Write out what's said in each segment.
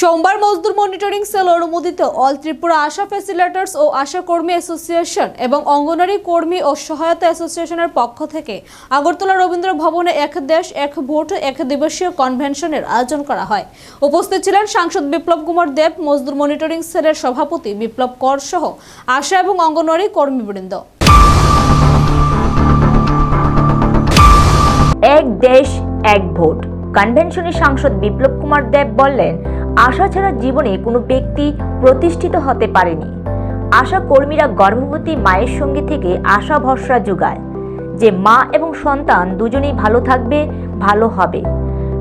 সোমবার মজদুর monitoring cell অনুমোদিত অল ত্রিপুরা আশা ফেসিলেটার্স ও আশা কর্মী অ্যাসোসিয়েশন এবং অঙ্গনারী কর্মী ও সহায়তা অ্যাসোসিয়েশনের পক্ষ থেকে আগরতলা রবীন্দ্র ভবনে এক দেশ, এক ভোট, এক দিবসীয় কনভেনশনের আয়োজন করা হয়। উপস্থিত ছিলেন সাংসদ বিপ্লব কুমার দেব, মজদুর মনিটরিং সেলের সভাপতি বিপ্লব কর সহ আশা এবং অঙ্গনওয়াড়ি কর্মীবৃন্দ। এক দেশ, এক ভোট। কনভেনশনে সাংসদ বিপ্লব কুমার দেব বললেন আশা ছাড়া জীবনে কোনো ব্যক্তি প্রতিষ্ঠিত হতে পারেনি। আশা কর্মীরা গর্ভবতী মায়ের সঙ্গে থেকে আশা ভরসা যোগায় যে মা এবং সন্তান দুজনেই ভালো থাকবে, ভালো হবে।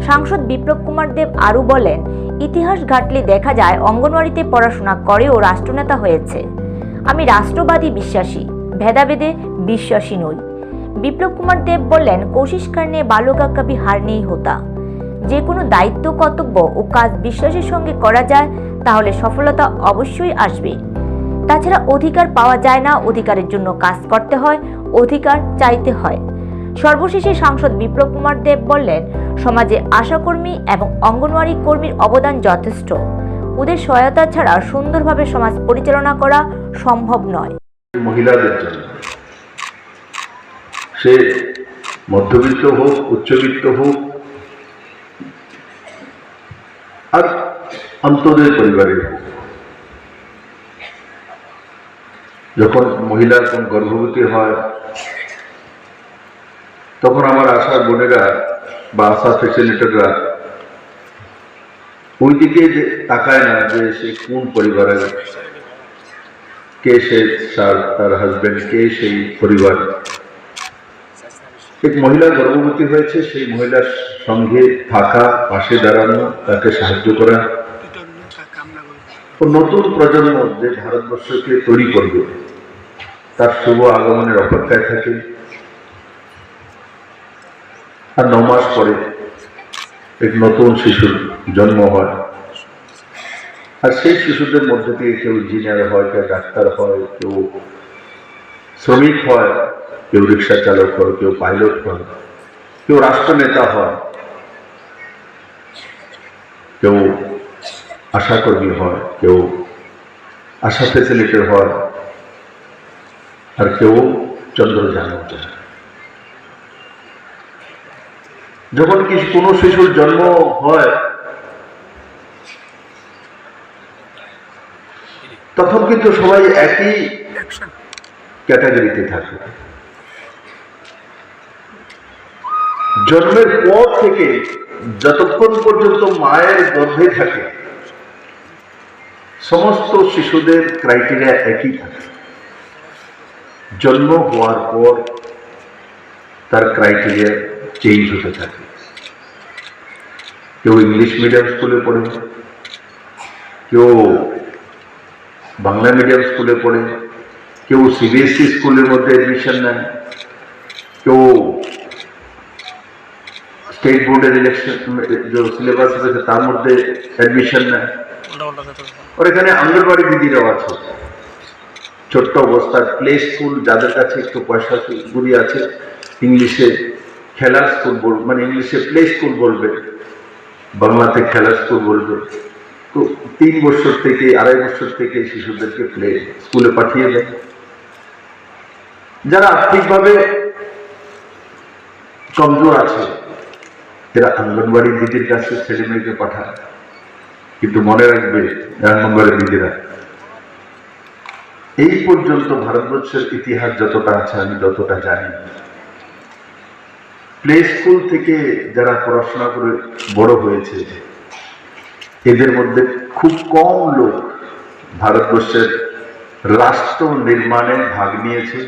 সাংসদ বিপ্লব কুমার দেব আরও বলেন, ইতিহাস ঘাটলে দেখা যায় অঙ্গনওয়াড়িতে পড়াশোনা করেও রাষ্ট্রনেতা হয়েছে। আমি রাষ্ট্রবাদী বিশ্বাসী, ভেদাভেদে বিশ্বাসী নই। বিপ্লব কুমার দেব বললেন কোশিশ করনে বালো কা কবি হার নেই হোতা। যে কোনো দায়িত্ব, কর্তব্য ও কাজ বিশ্বাসের সঙ্গে করা যায়, তাহলে সফলতা অবশ্যই আসবে। তাছাড়া অধিকার পাওয়া যায় না, অধিকারের জন্য কাজ করতে হয়, অধিকার চাইতে হয়। সর্বশেষে সাংসদ বিপ্লব কুমার দেব বললেন, সমাজে আশাকর্মী এবং অঙ্গনওয়াড়ি কর্মীর অবদান যথেষ্ট। ওদের সহায়তা ছাড়া সুন্দরভাবে সমাজ পরিচালনা করা সম্ভব নয়। মহিলাদের জন্য। সে মধ্যবিত্ত হোক, উচ্চবিত্ত হোক আর অন্তদের পরিবারের যখন মহিলা কোন গর্ভবতী হয়, তখন আমার আশার বোনেরা বা আশা দিকে যে তাকায় না যে সে কোন পরিবারের, কে সে তার হাজবেন্ড কে সেই পরিবার। এক মহিলা গর্ভবতী হয়েছে, সেই মহিলার সঙ্গে থাকা, পাশে দাঁড়ানো, তাকে সাহায্য করা ও নতুন প্রজন্ম যে ভারতবর্ষকে তৈরি করবে, তার শুভ আগমনের অপেক্ষায় থাকে। আর ন মাস পরে এক নতুন শিশুর জন্ম হয়। আর সেই শিশুদের মধ্যে থেকে কেউ ইঞ্জিনিয়ার হয়, কেউ ডাক্তার হয়, কেউ শ্রমিক হয়, কেউ রিক্সা চালক হয়, কেউ পাইলট হয়, কেউ রাষ্ট্রনেতা হয়, কেউ আশাকর্মী হয়, কেউ আশা ফেসিলিটির হয়, আর কেউ চন্দ্রযান যায়। যখন কি কোনো শিশুর জন্ম হয়, তখন কিন্তু সবাই একই ক্যাটাগরিতে থাকে। জন্মের পর থেকে যতক্ষণ পর্যন্ত মায়ের গর্ভে থাকে সমস্ত শিশুদের ক্রাইটেরিয়া একই থাকে জন্ম হওয়ার পর তার ক্রাইটেরিয়া চেঞ্জ হতে থাকে কেউ ইংলিশ মিডিয়াম স্কুলে পড়ে কেউ বাংলা মিডিয়াম স্কুলে পড়ে কেউ সিবিএসসি স্কুলের মধ্যে অ্যাডমিশন নেয় কেউ স্টেট বোর্ডের ইলেকশন যে সিলেবাস রয়েছে তার মধ্যে অ্যাডমিশন নেয় ওর এখানে আঙ্গনবাড়ি দিদিরাও আছে ছোট্ট অবস্থায় প্লে স্কুল যাদের কাছে একটু পয়সা আছে, ইংলিশে খেলার স্কুল মানে ইংলিশে প্লে স্কুল বলবে। বাংলাতে খেলার স্কুল বলবে। তো তিন বছর থেকে, আড়াই বছর থেকে শিশুদেরকে প্লে স্কুলে পাঠিয়ে দেয়। যারা আর্থিকভাবে কমজোর আছে, এরা দিদির কাছে ছেলে মেয়েকে পাঠায়। কিন্তু মনে রাখবে অঙ্গনবাড়ি দিদিরা এই পর্যন্ত ভারতবর্ষের ইতিহাস যতটা আছে, আমি যতটা জানি প্লে স্কুল থেকে যারা পড়াশোনা করে বড় হয়েছে, এদের মধ্যে খুব কম লোক ভারতবর্ষের রাষ্ট্র নির্মাণে ভাগ নিয়েছে।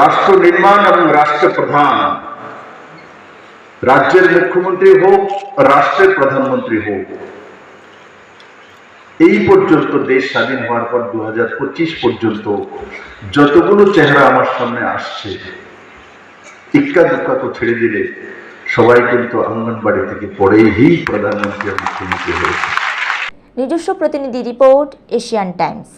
রাষ্ট্র নির্মাণ এবং রাষ্ট্রপ্রধান রাজ্যের মুখ্যমন্ত্রী হোক, রাষ্ট্রের প্রধানমন্ত্রী হোক এই পর্যন্ত দেশ স্বাধীন হওয়ার পর দু হাজার পঁচিশ পর্যন্ত যতগুলো চেহারা আমার সামনে আসছে ইক্কা দুক্কা তো ছেড়ে দিলে সবাই কিন্তু অঙ্গনবাড়ি থেকে পড়েই প্রধানমন্ত্রী মুখ্যমন্ত্রী হয়েছে। নিজস্ব প্রতিনিধি রিপোর্ট, এশিয়ান টাইমস।